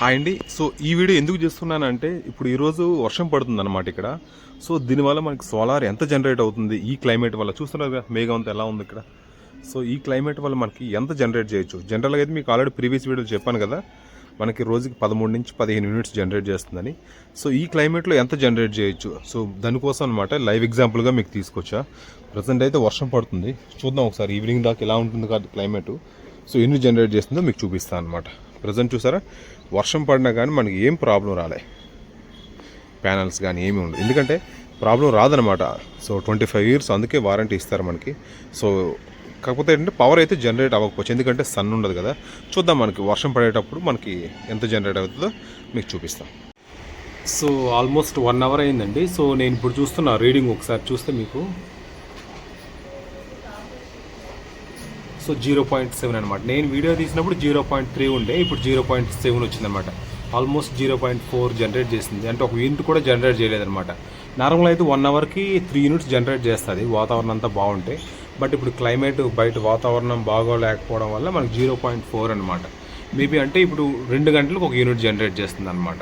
Hi అండి. So ఈ video ఎందుకు చేస్తున్నానంటే ఇప్పుడు ఈరోజు వర్షం పడుతుంది అనమాట ఇక్కడ. సో దీనివల్ల మనకి సోలార్ ఎంత జనరేట్ అవుతుంది? ఈ క్లైమేట్ వల్ల చూస్తున్నారు కదా మేఘం అంతా ఎలా ఉంది ఇక్కడ? సో ఈ క్లైమేట్ వల్ల మనకి ఎంత జనరేట్ చేయొచ్చు? జనరల్గా అయితే మీకు ఆల్రెడీ ప్రీవియస్ వీడియోలో చెప్పాను కదా మనకి రోజుకి పదమూడు నుంచి పదిహేను యూనిట్స్ జనరేట్ చేస్తుందని. సో ఈ క్లైమేట్లో ఎంత జనరేట్ చేయొచ్చు? సో దానికోసం అనమాట లైవ్ ఎగ్జాంపుల్గా మీకు తీసుకొచ్చా. ప్రజెంట్ అయితే వర్షం పడుతుంది. చూద్దాం ఒకసారి ఈవినింగ్ దాకా ఎలా ఉంటుంది కాదు క్లైమేట్. సో ఎన్ని జనరేట్ చేస్తుందో మీకు చూపిస్తాను అనమాట ప్రజెంట్ చూసారా? వర్షం పడినా కానీ మనకి ఏం ప్రాబ్లం రాలే. ప్యానల్స్ కానీ ఏమీ ఉండదు ఎందుకంటే ప్రాబ్లం రాదనమాట సో ట్వంటీ ఫైవ్ ఇయర్స్ అందుకే వారంటీ ఇస్తారు మనకి. సో కాకపోతే ఏంటంటే పవర్ అయితే జనరేట్ అవ్వకపోవచ్చు. ఎందుకంటే సన్ ఉండదు కదా. చూద్దాం మనకి వర్షం పడేటప్పుడు మనకి ఎంత జనరేట్ అవుతుందో మీకు చూపిస్తాం. సో ఆల్మోస్ట్ వన్ అవర్ అయిందండి. సో నేను ఇప్పుడు చూస్తున్న రీడింగ్ ఒకసారి చూస్తే మీకు. సో జీరో పాయింట్ సెవెన్ అనమాట నేను వీడియో తీసినప్పుడు జీరో పాయింట్ త్రీ ఉండే ఇప్పుడు జీరో పాయింట్ సెవెన్ వచ్చిందనమాట almost zero point four generate చేసింది. అంటే ఒక యూనిట్ కూడా జనరేట్ చేయలేదన్నమాట. నార్మల్ అయితే వన్ అవర్కి త్రీ యూనిట్స్ జనరేట్ చేస్తుంది. వాతావరణం అంతా బాగుంటే. బట్ ఇప్పుడు క్లైమేట్ బయట వాతావరణం బాగోలేకపోవడం వల్ల మనకు జీరో పాయింట్ ఫోర్ అనమాట మేబీ అంటే ఇప్పుడు రెండు గంటలకు ఒక యూనిట్ జనరేట్ చేస్తుంది అనమాట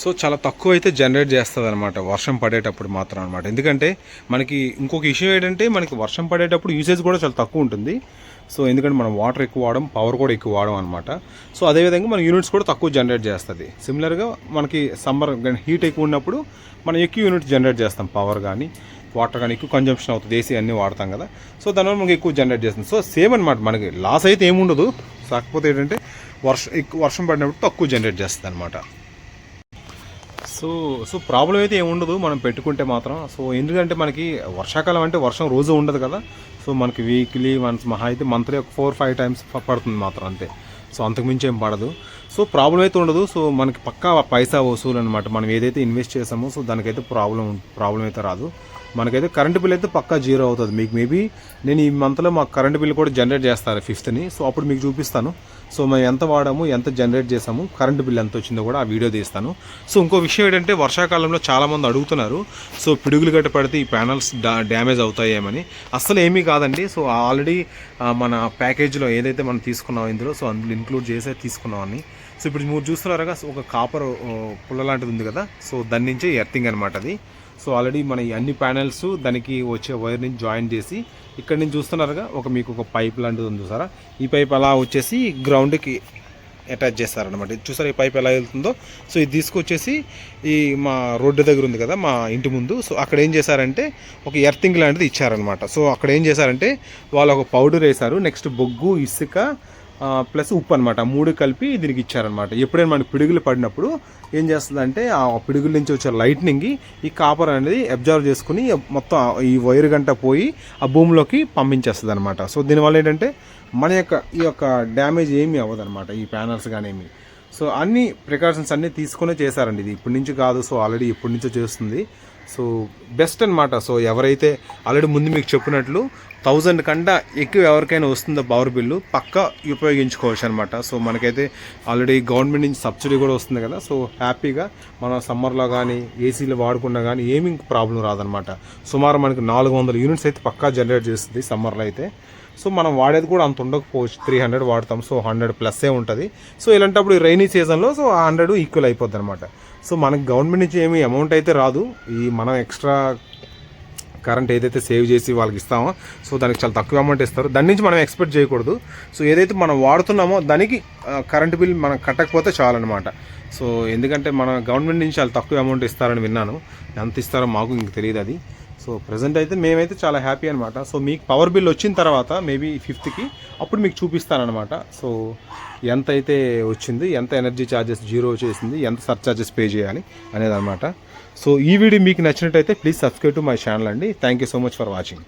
సో చాలా తక్కువ అయితే జనరేట్ చేస్తుంది అనమాట వర్షం పడేటప్పుడు మాత్రం అనమాట ఎందుకంటే మనకి ఇంకొక ఇష్యూ ఏంటంటే మనకి వర్షం పడేటప్పుడు యూసేజ్ కూడా చాలా తక్కువ ఉంటుంది. సో ఎందుకంటే మనం వాటర్ ఎక్కువ వాడడం పవర్ కూడా ఎక్కువ వాడడం అనమాట సో అదేవిధంగా మన యూనిట్స్ కూడా తక్కువ జనరేట్ చేస్తుంది. సిమిలర్గా మనకి సమ్మర్ హీట్ ఎక్కువ ఉన్నప్పుడు మనం ఎక్కువ యూనిట్స్ జనరేట్ చేస్తాం పవర్ కానీ వాటర్ కానీ ఎక్కువ కన్జంప్షన్ అవుతుంది ఏసీ అన్నీ వాడతాం కదా. సో దానివల్ల మనకి ఎక్కువ జనరేట్ చేస్తుంది. సో సేమ్ అనమాట మనకి లాస్ అయితే ఏముండదు. కాకపోతే ఏంటంటే వర్షం ఎక్కువ వర్షం పడినప్పుడు తక్కువ జనరేట్ చేస్తుంది అనమాట సో సో ప్రాబ్లం అయితే ఏముండదు మనం పెట్టుకుంటే మాత్రం. సో ఎందుకంటే మనకి వర్షాకాలం అంటే వర్షం రోజు ఉండదు కదా. సో మనకి వీక్లీ వన్స్ మహా అయితే మంత్లీ ఒక ఫోర్ ఫైవ్ టైమ్స్ పడుతుంది మాత్రం అంతే. సో అంతకుమించి ఏం పడదు. సో ప్రాబ్లం అయితే ఉండదు. సో మనకి పక్కా పైసా వసూలు అనమాట మనం ఏదైతే ఇన్వెస్ట్ చేసామో సో దానికైతే ప్రాబ్లం ప్రాబ్లం అయితే రాదు. మనకైతే కరెంట్ బిల్ అయితే పక్కా జీరో అవుతుంది. మీకు మేబీ నేను ఈ మంత్లో మాకు కరెంట్ బిల్ కూడా జనరేట్ చేస్తాను ఫిఫ్త్ని సో అప్పుడు మీకు చూపిస్తాను. సో మేము ఎంత వాడాము ఎంత జనరేట్ చేసాము కరెంట్ బిల్ ఎంత వచ్చిందో కూడా ఆ వీడియో తీస్తాను. సో ఇంకో విషయం ఏంటంటే వర్షాకాలంలో చాలామంది అడుగుతున్నారు. సో పిడుగులు గట్ట పడితే ఈ ప్యానల్స్ డ్యామేజ్ అవుతాయేమని. అస్సలు ఏమీ కాదండి. సో ఆల్రెడీ మన ప్యాకేజ్లో ఏదైతే మనం తీసుకున్నాం ఇందులో సో అందులో ఇంక్లూడ్ చేసే తీసుకున్నామని. సో ఇప్పుడు మీరు చూస్తున్నారుగా ఒక కాపర్ పుల్ల లాంటిది ఉంది కదా. సో దాని నుంచే ఎర్తింగ్ అనమాట అది. సో ఆల్రెడీ మన ఈ అన్ని ప్యానెల్స్ దానికి వచ్చే వైర్ని జాయిన్ చేసి ఇక్కడ నుంచి చూస్తున్నారుగా ఒక మీకు ఒక పైప్ లాంటిది ఉంది సారా ఈ పైప్ అలా వచ్చేసి గ్రౌండ్కి అటాచ్ చేస్తారనమాట చూసారా ఈ పైప్ ఎలా వెళ్తుందో? సో ఇది తీసుకొచ్చేసి ఈ మా రోడ్డు దగ్గర ఉంది కదా మా ఇంటి ముందు. సో అక్కడ ఏం చేశారంటే ఒక ఎర్తింగ్ లాంటిది ఇచ్చారనమాట సో అక్కడ ఏం చేశారంటే వాళ్ళు ఒక పౌడర్ వేశారు నెక్స్ట్ బొగ్గు ఇసుక ప్లస్ ఉప్పు అనమాట మూడు కలిపి దీనికి ఇచ్చారనమాట ఎప్పుడైనా మనకి పిడుగులు పడినప్పుడు ఏం చేస్తుందంటే ఆ పిడుగుల నుంచి వచ్చే లైట్నింగ్ ఈ కాపర్ అనేది అబ్జర్వ్ చేసుకుని మొత్తం ఈ వైర్ గంట పోయి ఆ భూమిలోకి పంపించేస్తుంది అనమాట సో దీనివల్ల ఏంటంటే మన యొక్క ఈ యొక్క డ్యామేజ్ ఏమీ అవ్వదనమాట ఈ ప్యానల్స్ కానీ ఏమి సో అన్ని ప్రికాషన్స్ అన్నీ తీసుకునే చేశారండి ఇది. ఇప్పటి నుంచి కాదు. సో ఆల్రెడీ ఇప్పటి నుంచో చేస్తుంది. సో బెస్ట్ అనమాట సో ఎవరైతే ఆల్రెడీ ముందు మీకు చెప్పినట్లు థౌజండ్ కంటే ఎక్కువ ఎవరికైనా వస్తుందో పవర్ బిల్లు పక్కా ఉపయోగించుకోవచ్చు అనమాట సో మనకైతే ఆల్రెడీ గవర్నమెంట్ నుంచి సబ్సిడీ కూడా వస్తుంది కదా. సో హ్యాపీగా మన సమ్మర్లో కానీ ఏసీలో వాడుకున్నా కానీ ఏమీ ప్రాబ్లం రాదనమాట సుమారు మనకి నాలుగు వందల యూనిట్స్ అయితే పక్కా జనరేట్ చేస్తుంది సమ్మర్లో అయితే. సో మనం వాడేది కూడా అంత ఉండకపోవచ్చు. త్రీ హండ్రెడ్ వాడతాం. సో హండ్రెడ్ ప్లస్సే ఉంటుంది. సో ఇలాంటప్పుడు రైనీ సీజన్లో సో ఆ హండ్రెడ్ ఈక్వల్ అయిపోద్ది అనమాట సో మనకి గవర్నమెంట్ నుంచి ఏమి అమౌంట్ అయితే రాదు. ఈ మనం ఎక్స్ట్రా కరెంట్ ఏదైతే సేవ్ చేసి వాళ్ళకి ఇస్తామో సో దానికి చాలా తక్కువ అమౌంట్ ఇస్తారు. దాని నుంచి మనం ఎక్స్పెక్ట్ చేయకూడదు. సో ఏదైతే మనం వాడుతున్నామో దానికి కరెంట్ బిల్ మనం కట్టకపోతే చాలన్నమాట. సో ఎందుకంటే మన గవర్నమెంట్ నుంచి చాలా తక్కువ అమౌంట్ ఇస్తారని విన్నాను. ఎంత ఇస్తారో మాకు ఇంక తెలియదు అది. సో ప్రజెంట్ అయితే మేమైతే చాలా హ్యాపీ అనమాట సో మీకు పవర్ బిల్ వచ్చిన తర్వాత మేబీ ఫిఫ్త్కి అప్పుడు మీకు చూపిస్తానమాట సో ఎంత అయితే వచ్చింది ఎంత ఎనర్జీ ఛార్జెస్ జీరో చేసింది ఎంత సర్చార్జెస్ పే చేయాలి అనేది అనమాట సో ఈ వీడియో మీకు నచ్చినట్టయితే please subscribe to my channel అండి. Thank you so much for watching